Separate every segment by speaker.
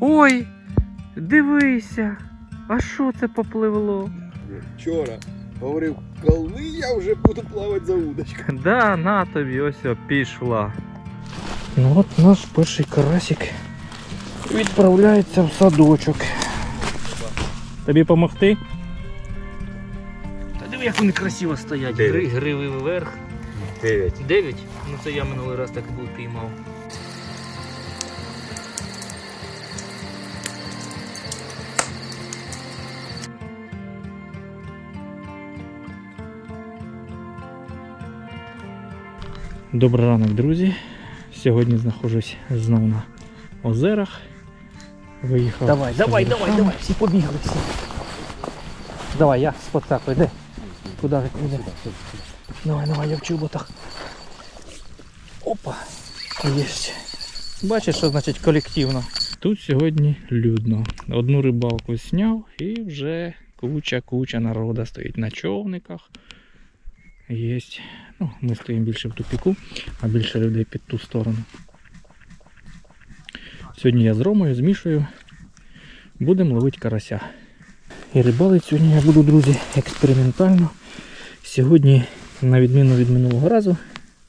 Speaker 1: Ой, дивися, а що це попливло?
Speaker 2: Вчора говорив, коли я вже буду плавати за удочкою.
Speaker 1: Да, на тобі, ось пішла. Ну от наш перший карасик відправляється в садочок. Тобі допомогти? Та диви, як вони красиво стоять.
Speaker 2: Дев'ять.
Speaker 1: Гриви вверх.
Speaker 2: Дев'ять.
Speaker 1: Дев'ять? Ну це я минулий раз так був піймав. Добрий ранок, друзі. Сьогодні знаходжусь знову на озерах. Виїхав.
Speaker 3: Давай, давай, давай, давай, всі побігли всі. Давай, я спотакую, де? Куди йде? Давай, давай, я в чоботах. Опа. Єсть.
Speaker 1: Бачиш, що значить колективно. Тут сьогодні людно. Одну рибалку зняв і вже куча-куча народу стоїть на човниках. Єсть. Ну, ми стоїмо більше в тупіку, а більше людей під ту сторону. Сьогодні я з Ромою, з Мішою будемо ловити карася. І рибалить сьогодні я буду, друзі, експериментально. Сьогодні, на відміну від минулого разу,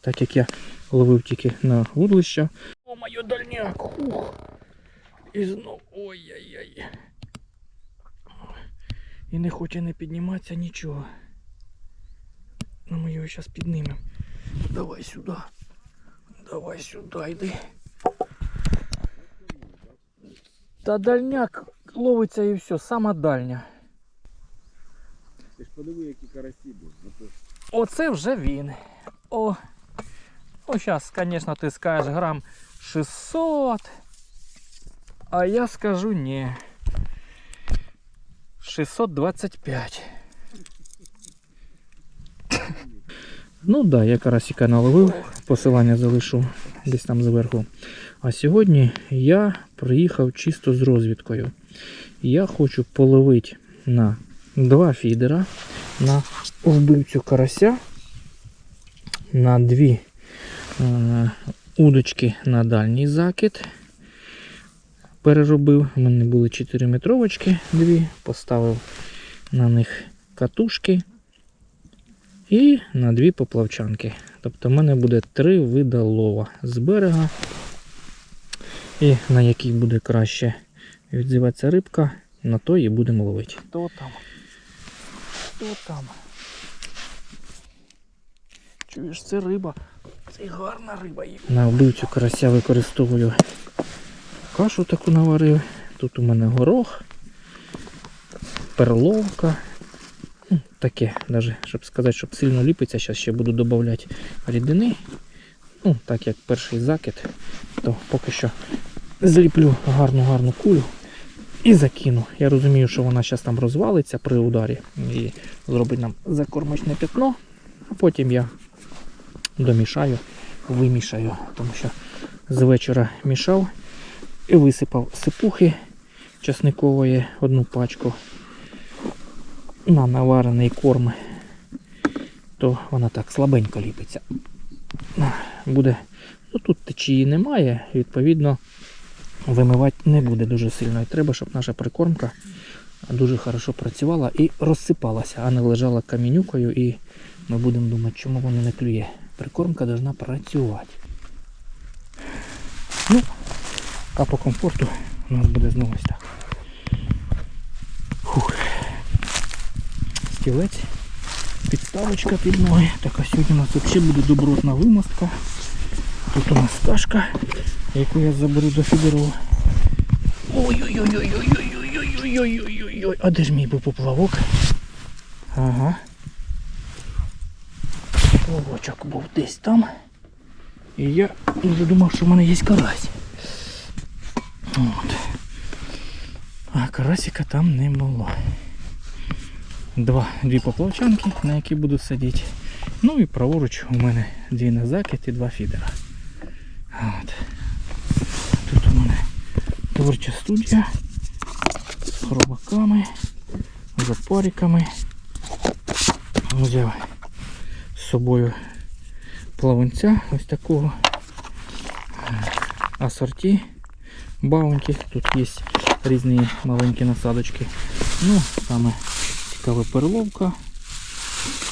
Speaker 1: так як я ловив тільки на вудлища, о, моє дальняк! Хух. І знов. Ой-яй-яй. І не хоче не підніматися нічого. Ну ми його зараз піднімемо. Давай сюди. Давай сюди, йди. Та дальняк ловиться і все, сама дальня.
Speaker 2: Ти ж подиви, які карасі будуть.
Speaker 1: Оце вже він. О. Ну, зараз, звісно, ти скажеш грам 600. А я скажу ні. 625. Ну так, да, я карасика наловив, посилання залишу десь там зверху. А сьогодні я приїхав чисто з розвідкою. Я хочу половити на два фідера, на вбивцю карася, на дві е, удочки на дальній закид. Переробив. У мене були 4 метровочки, дві, поставив на них катушки і на дві поплавчанки. Тобто в мене буде три вида лова з берега. І на який буде краще відзиватися рибка, на то і будемо ловити.
Speaker 3: Хто там? Хто там? Чуєш, це риба. Це гарна риба є.
Speaker 1: На вбивцю карася використовую кашу таку наварив. Тут у мене горох, перловка. Таке, навіть, щоб сказати, щоб сильно ліпиться, зараз ще буду додавати рідини. Ну, так як перший закид, то поки що зліплю гарну-гарну кулю і закину. Я розумію, що вона зараз там розвалиться при ударі і зробить нам закормочне пятно, а потім я домішаю, вимішаю, тому що з вечора мішав і висипав сипухи часникової одну пачку на наварений корм, то вона так слабенько ліпиться. Буде, ну тут течії немає, відповідно вимивати не буде дуже сильно. І треба, щоб наша прикормка дуже хорошо працювала і розсипалася, а не лежала камінюкою і ми будемо думати, чому воно не клює. Прикормка повинна працювати. Ну, а по комфорту у нас буде знову ось так. Фух. Стілець, підставочка під ноги. Так, а сьогодні у нас взагалі буде добротна вимостка. Тут у нас кашка, яку я заберу до Федорова. Ой-ой-ой-ой-ой-ой-ой-ой-ой-ой-ой. А де ж мій був поплавок? Ага. Поплавочок був десь там. І я вже думав, що в мене є карась. От. А карасика там не було. Два, дві поплавчанки, на які буду сидіти. Ну і праворуч у мене дві на закид і два фідера. От. Тут у мене творча студія з хробаками, з опориками. Взяв з собою плавунця ось такого асорті баунті. Тут є різні маленькі насадочки. Ну, саме цікава перловка,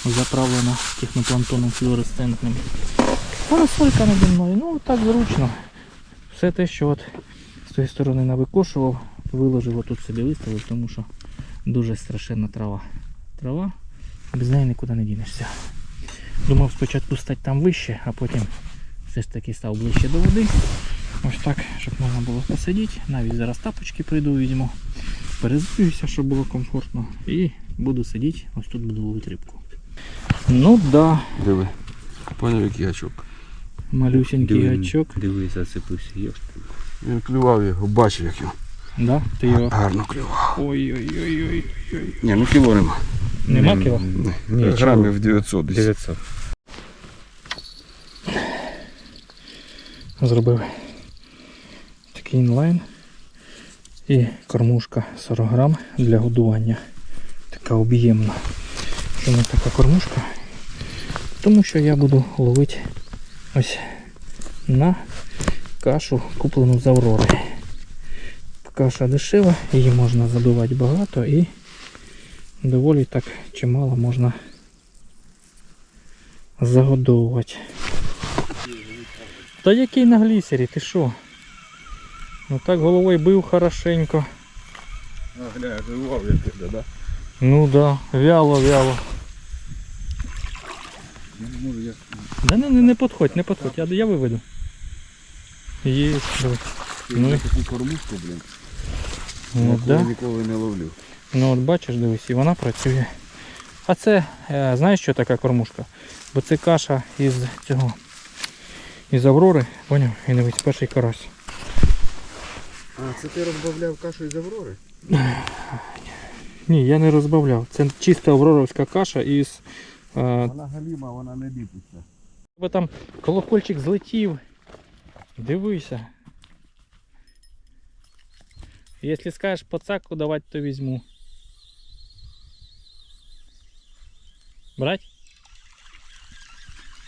Speaker 1: заправлена технопланктоном флуоресцентним. Парасолька наді мною, ну так зручно. Все те, що от з тої сторони навикошував, виложив отут собі виставив, тому що дуже страшенна трава. Трава, без неї нікуди не дінешся. Думав спочатку стати там вище, а потім все ж таки став ближче до води. Ось так, щоб можна було посидіти. Навіть зараз тапочки прийду, візьму. Перезуюся, щоб було комфортно. І буду сидіти, ось тут буду ловити рибку. Ну да,
Speaker 2: Диви. Поняв, який гачок.
Speaker 1: малюсенький гачок.
Speaker 4: Дивись, засипився. Йошки.
Speaker 2: Він клював його, бачив, як його.
Speaker 1: Да, ти його.
Speaker 2: Гарно клював.
Speaker 1: Ой-ой-ой.
Speaker 2: Ні, ну кіло нема.
Speaker 1: Нема кіла?
Speaker 4: Ні,
Speaker 2: Грамів 900 десь.
Speaker 4: 900.
Speaker 1: Зробив такий інлайн і кормушка 40 грам для годування. Така об'ємна. Чому така кормушка? Тому що я буду ловити ось на кашу, куплену з Аврори. Каша дешева, її можна забивати багато і доволі так чимало можна загодовувати. Та який на глісері, ти що? Ну так головою бив хорошенько.
Speaker 2: А, гля, клював як іде, да?
Speaker 1: Ну да, вяло, вяло.
Speaker 2: Може, я
Speaker 1: Да не, не, не подходь, не подходь, я, я виведу. Є. Ну,
Speaker 2: я таку кормушку, блін.
Speaker 1: ну,
Speaker 2: яку
Speaker 1: да.
Speaker 2: я ніколи не ловлю.
Speaker 1: ну от бачиш, дивись, і вона працює. А це, е, знаєш що така кормушка? Бо це каша із цього. Із Аврори, поняв? І дивись, перший карась.
Speaker 2: А, це ти розбавляв кашу із Аврори?
Speaker 1: Ні, я не розбавляв. Це чисто авроровська каша із. Е,
Speaker 2: Вона галіма, вона не ліпиться.
Speaker 1: Бо там колокольчик злетів. Дивися. Якщо скажеш пацаку давати, то візьму. Брать?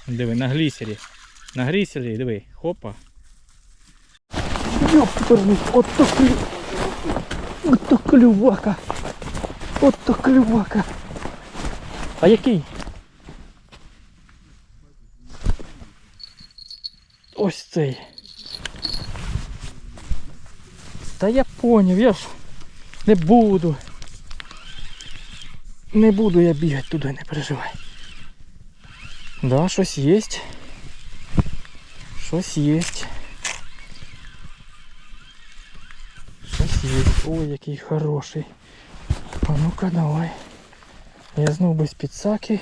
Speaker 1: Диви, на глісері. На глісері, диви, хопа. Йоп, пернув, ото клю... Ото клювака. Ото клювака. А який? Ось цей. Та я поняв, я ж не буду. Не буду я бігати туди, не переживай. Да, щось є. Щось є. Щось є. Ой, який хороший. А ну-ка давай. Я знов без підсаки.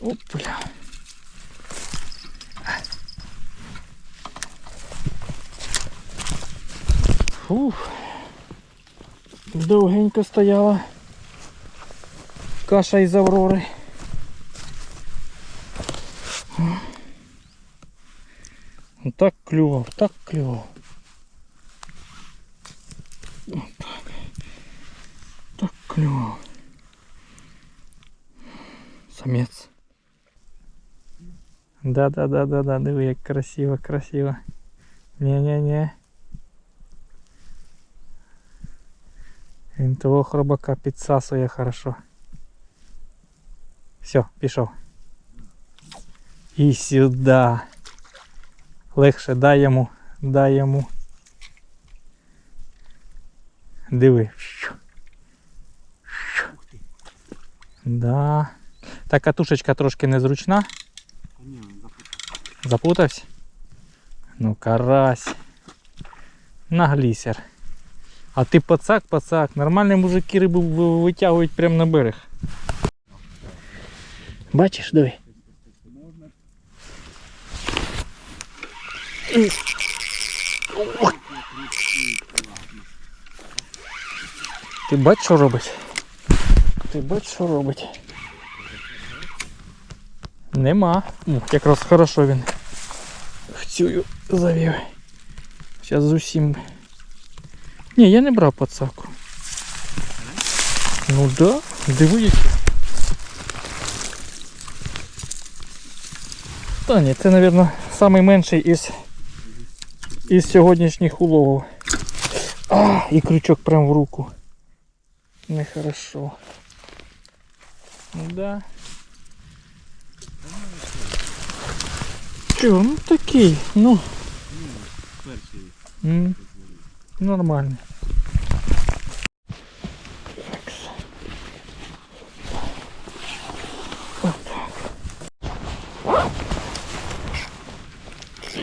Speaker 1: Опля. Фух. Довгенько стояла. Каша із Аврори. Ну, Так клював, так клював. Так Так клював. Самець. Да, да, да, да, да, диви, як красиво, красиво. Не-не-не. Він того хробака підсасує хорошо. Все, пішов. І сюди. Легше дай йому, дай йому. Диви. Да. Та катушечка трошки незручна. Запутався? Ну, карась. На глісер. А ти пацак, пацак. Нормальні мужики рибу ви- витягують прямо на берег. Бачиш, диви. Ти бач, що робить? Ти бач, що робить? Нема. Ну, якраз хорошо він. Хцюю завів. Зараз з усім. Ні, я не брав пацаку. Ну да, диви. Та ні, це, мабуть, найменший із із сьогоднішніх уловів. А, і крючок прям в руку. Нехорошо. Да. Чого, ну такий, ну. М, Нормально.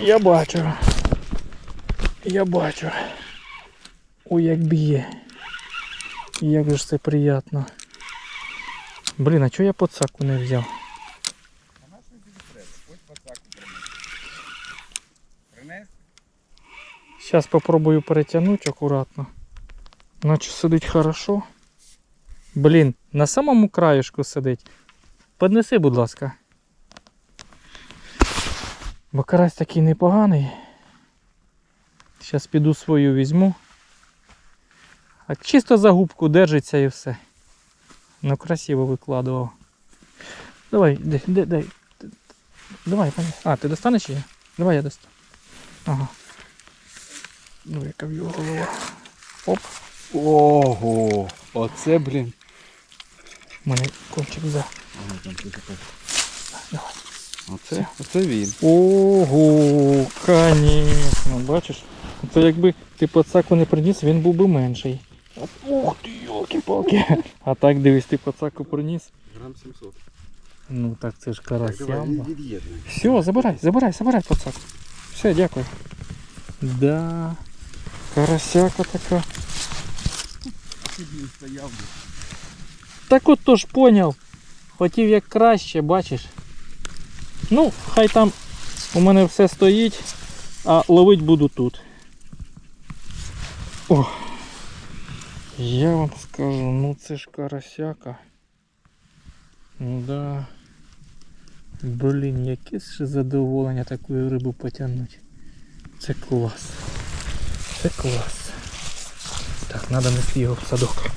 Speaker 1: Я бачу. Я бачу. Ой, як б'є. Як же це приємно. Блін, а чого я подсаку не взяв? Сейчас попробую перетягнути акуратно. Наче сидить хорошо. Блін, на самому краєшку сидить. Поднеси, будь ласка. Бо карась такий непоганий. Зараз піду свою візьму. А чисто за губку держиться і все. Ну красиво викладував. Давай, дай, дай, дай. Давай, пані. А, ти достанеш її? Давай я достану. Ага. Ну, яка в його голова. Оп,
Speaker 2: Ого! Оце, блін.
Speaker 1: у мене кончик за.
Speaker 2: Оце, оце він.
Speaker 1: Ого, конечно, бачиш? Це якби ти пацаку не приніс, він був би менший. Ух ти, йолки-палки. А так дивись, ти пацаку приніс.
Speaker 2: Грам 700.
Speaker 1: Ну так це ж карасямба. Все, забирай, забирай, забирай пацак. Все, дякую. Да. Карасяка така. Так от то ж поняв. Хотів як краще, бачиш. Ну, хай там у мене все стоїть, а ловить буду тут. О, я вам скажу, ну це ж карасяка. Да. Блін, яке ще задоволення таку рибу потягнути. Це клас. Це клас. Так, треба нести його в садок.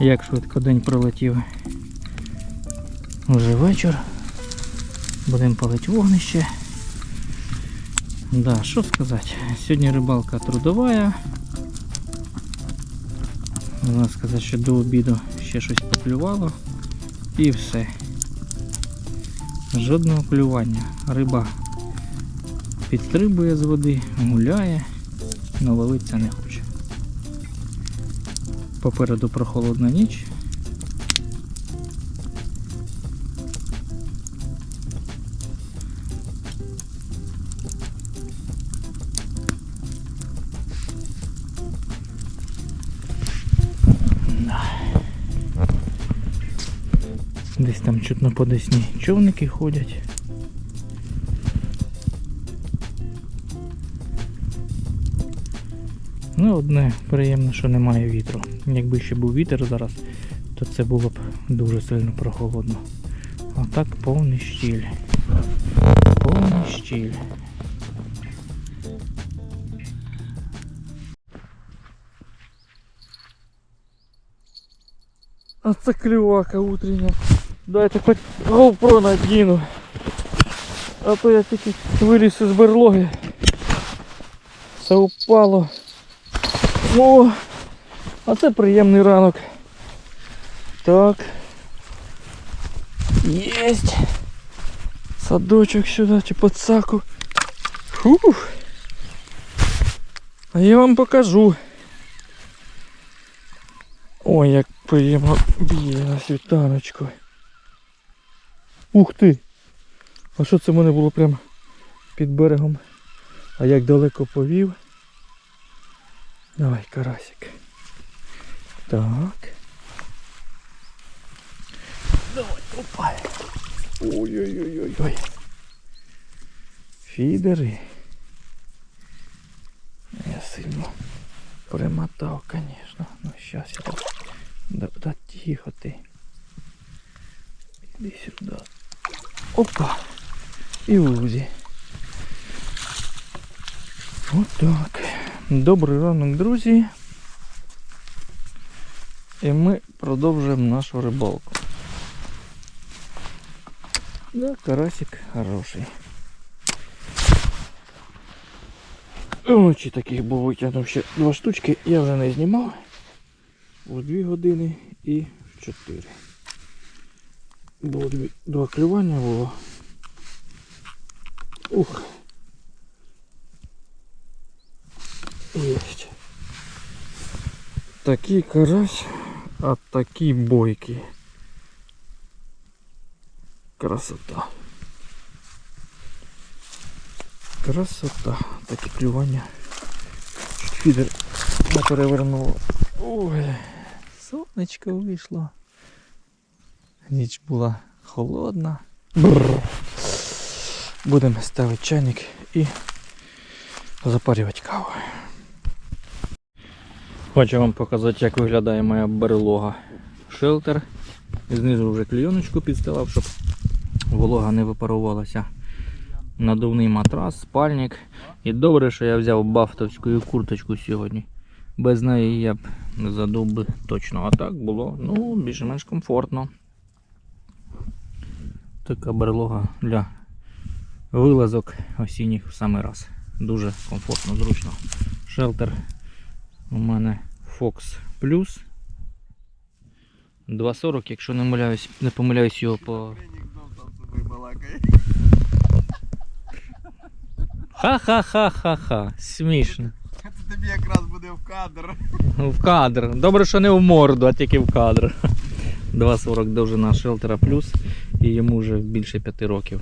Speaker 1: Як швидко день пролетів. Уже вечір. Будемо палити вогнище. Да, що сказати. Сьогодні рибалка трудова. Можна сказати, що до обіду ще щось поклювало. І все. Жодного клювання. Риба підстрибує з води, гуляє, але ловитися не. Попереду прохолодна ніч. Десь там чутно по десні човники ходять. Ну, одне приємно, що немає вітру. Якби ще був вітер зараз, то це було б дуже сильно прохолодно. А так повний щіль. Повний щіль. А це клювака утрення. Дайте хоч GoPro надіну. А то я тільки виліз із берлоги. Все упало. О, а це приємний ранок. Так. Єсть. Садочок сюди чи подсаку. Фух. А я вам покажу. Ой, як приємно б'є на світаночку. Ух ти! А що це в мене було прямо під берегом? А як далеко повів? Давай, карасик. Так. Давай, опа. Ой-ой-ой-ой-ой. Фідери. Я сильно примотав, конечно. Ну сейчас я так. Да, да тихо ти. Іди сюди. Опа. І Узі. Отак. Добрий ранок, друзі. І ми продовжуємо нашу рибалку. Да, карасик хороший. Вночі таких був витягнув ще два штучки, я вже не знімав. У 2 години і 4. Було дві, два клювання було. Ух. Єсть. Такий карась, а такий бойкий. Красота. Красота. Таке клювання. Фідер не перевернуло. Ой, сонечко вийшло. Ніч була холодна. Будемо ставити чайник і запарювати каву. Хочу вам показати, як виглядає моя берлога. Шелтер. Знизу вже клійоночку підстилав, щоб волога не випарувалася. Надувний матрас, спальник. І добре, що я взяв бафтовську курточку сьогодні. Без неї я б не задув би точно. А так було ну, більш-менш комфортно. Така берлога для вилазок осінніх в самий раз. Дуже комфортно, зручно. Шелтер у мене Fox Plus 2.40, якщо не помиляюсь, не помиляюсь його по. Ха-ха-ха-ха-ха. Смішно.
Speaker 2: Це тобі якраз буде в кадр.
Speaker 1: В кадр. Добре, що не в морду, а тільки в кадр. 2.40 довжина шелтера плюс і йому вже більше 5 років.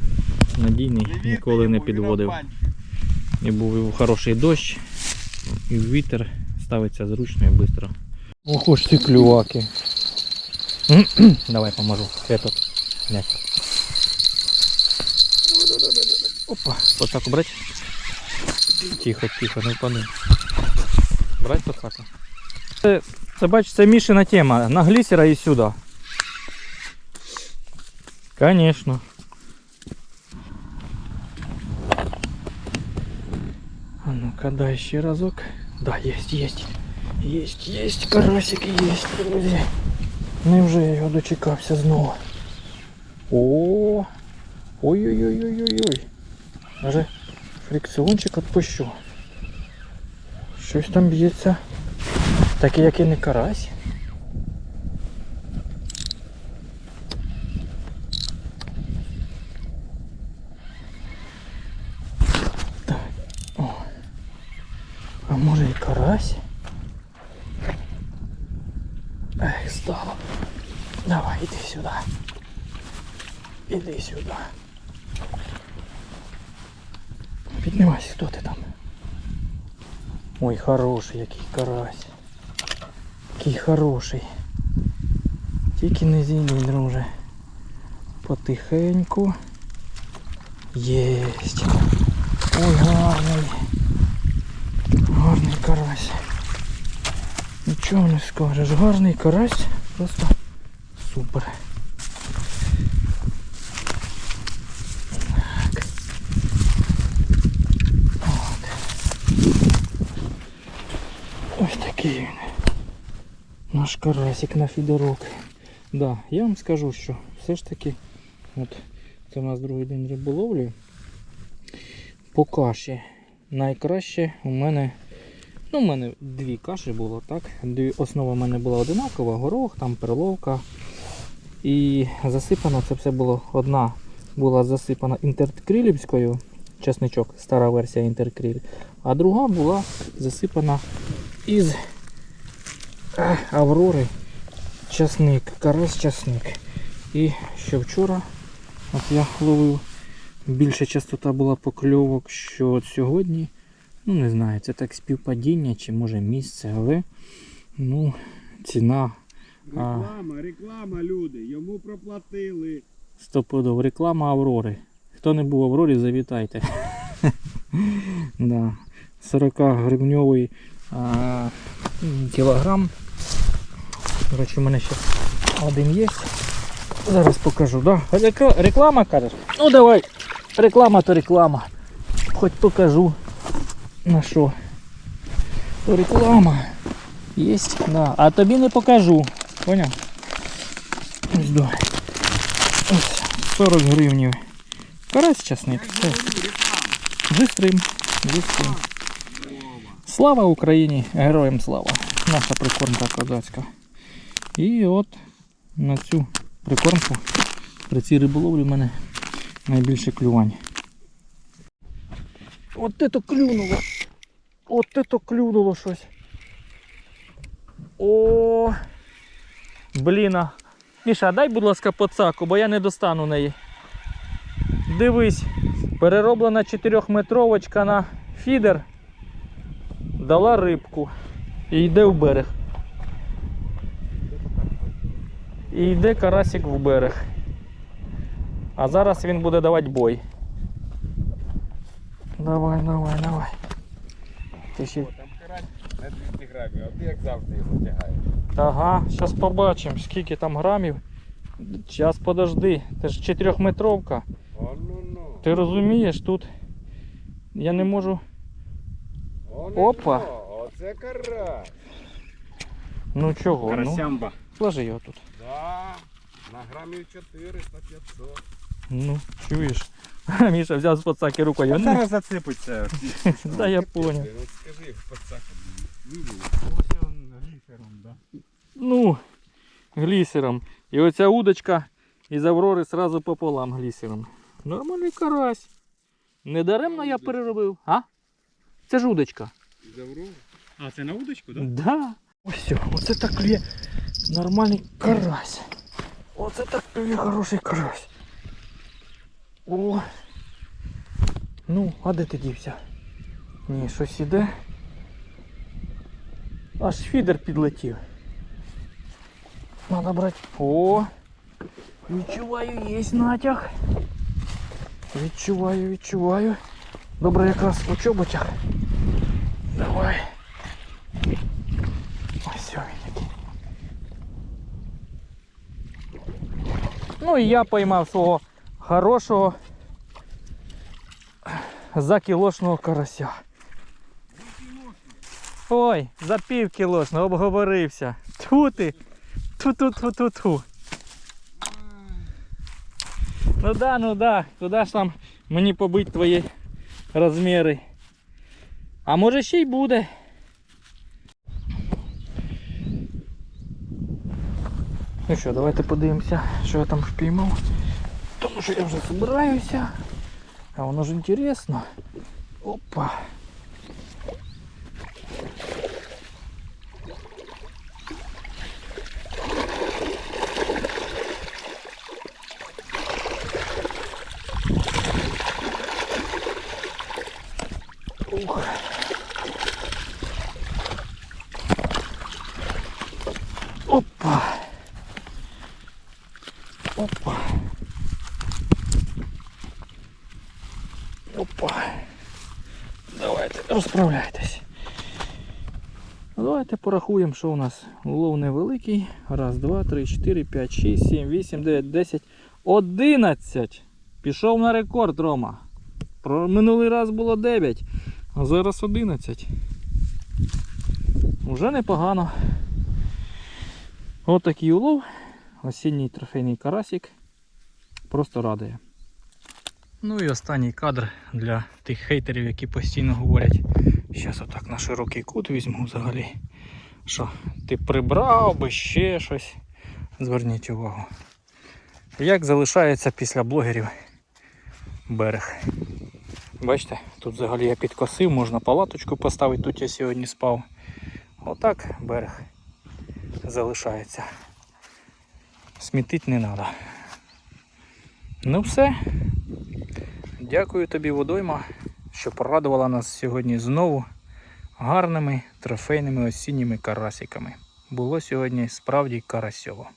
Speaker 1: Надійний, ніколи не підводив. І був і хороший дощ, і вітер ставиться зручно і швидко. Ох ж ці клюваки. Давай поможу. Этот. М'яч. Опа, подсаку брать? Тихо, тихо, не впади. Брать подсаку. Це, це бач, це Мішина тема. На глісера і сюди. Конечно. А ну-ка, дай ще разок. Да, есть, есть. Есть, есть, карасик есть, друзі. Невже я його дочекався знову. О! Ой-ой-ой-ой-ой-ой. Даже фрикціончик отпущу. Щось там б'ється. Такий, як і не карась. Так. О. А може і карась? Ех, стало. Давай, іди сюди. Іди сюди. Піднімайся, хто ти там? Ой, хороший який карась. Який хороший. Тільки не зійди, друже. Потихеньку. Єсть. Ой, гарний. Гарний карась. Нічого не скажеш. Гарний карась. Просто супер. Так. От. Ось такий він. Наш карасик на фідерок. Да, я вам скажу, що все ж таки, от це у нас другий день риболовлі. По каші найкраще у мене. Ну, у мене дві каші було, так? Основа в мене була одинакова, горох, там перловка І засипано це все було одна була засипана інтеркрилівською, чесничок, стара версія інтеркриль, а друга була засипана із Аврори часник, карась часник. І ще вчора от я ловив більша частота була покльовок, що от сьогодні, ну не знаю, це так співпадіння чи може місце, але ну, ціна
Speaker 2: Реклама, реклама, люди. Йому проплатили.
Speaker 1: стопудов. Реклама Аврори. Хто не був в Аврорі, завітайте. да. 40 гривньовий кілограм. До речі, у мене ще один є. Зараз покажу, да? Реклама кажеш? Ну давай. Реклама то реклама. Хоч покажу. На що? То реклама. Єсть, да. А тобі не покажу. Поняв? Ось до. Ось 40 гривнів. Карась часник. Все. Бистрим. Бистрим. Слава Україні! Героям слава! Наша прикормка козацька. І от на цю прикормку при цій риболовлі в мене найбільше клювань. От це клюнуло. От це клюнуло щось. О! Бліна. Міша, дай, будь ласка, поцаку, бо я не достану неї. Дивись, перероблена 4-метровочка на фідер. Дала рибку. І йде в берег. І йде карасик в берег. А зараз він буде давати бой. Давай, давай, давай. Ти ще...
Speaker 2: О, там карась на 200 грамів, а ти як завжди його тягаєш.
Speaker 1: Ага, зараз побачимо, скільки там грамів. Зараз подожди. Це ж 4-метровка.
Speaker 2: О, ну ну.
Speaker 1: Ти розумієш, тут я не можу.
Speaker 2: О, ну,
Speaker 1: Опа.
Speaker 2: ну, Оце карась.
Speaker 1: Ну чого? Ну, сложи його тут.
Speaker 2: Да. На грамів 400-500.
Speaker 1: Ну, чуєш? Міша взяв з подсаки рукою. Ну,
Speaker 2: Зараз зацепиться.
Speaker 1: Да, я понял.
Speaker 2: Ну скажи, пацак.
Speaker 1: Ну, глісером. І оця удочка із Аврори сразу пополам глісером. Нормальний карась. Недаремно я переробив. А? Це ж удочка.
Speaker 2: А, це на удочку, так?
Speaker 1: Да. Ось оце так клює нормальний карась. Оце так хороший карась. О. Ну, а де ти дівся? Ні, щось іде. Аж фідер підлетів. Надо брати. О! Відчуваю, є натяг. Відчуваю, відчуваю. Добре якраз у чоботях. Давай. Ось він Ну і я поймав свого хорошого закілошного карася. Ой, за пів кілошного обговорився. Тьфу ти. Ту-ту-ту-ту-ту. Ну да, ну да. Куди ж там мені побить твої розміри? А може ще й буде. Ну що, давайте подивимося, що я там впіймав. Тому що я вже збираюся. А воно ж інтересно. Опа. Ух. Розправляйтесь. Давайте порахуємо, що у нас улов невеликий. Раз, два, три, чотири, п'ять, шість, сім, вісім, дев'ять, десять, одинадцять. Пішов на рекорд, Рома. Про минулий раз було 9, а зараз 11. Уже непогано. Ось такий улов. Осінній трофейний карасик. Просто радує. Ну і останній кадр для тих хейтерів, які постійно говорять. Зараз отак на широкий кут візьму взагалі. Що, ти прибрав би ще щось. Зверніть увагу. Як залишається після блогерів берег. Бачите, тут взагалі я підкосив, можна палаточку поставити, тут я сьогодні спав. Отак берег залишається. Смітить не треба. Ну все. Дякую тобі, водойма, що порадувала нас сьогодні знову гарними трофейними осінніми карасиками. Було сьогодні справді карасьово.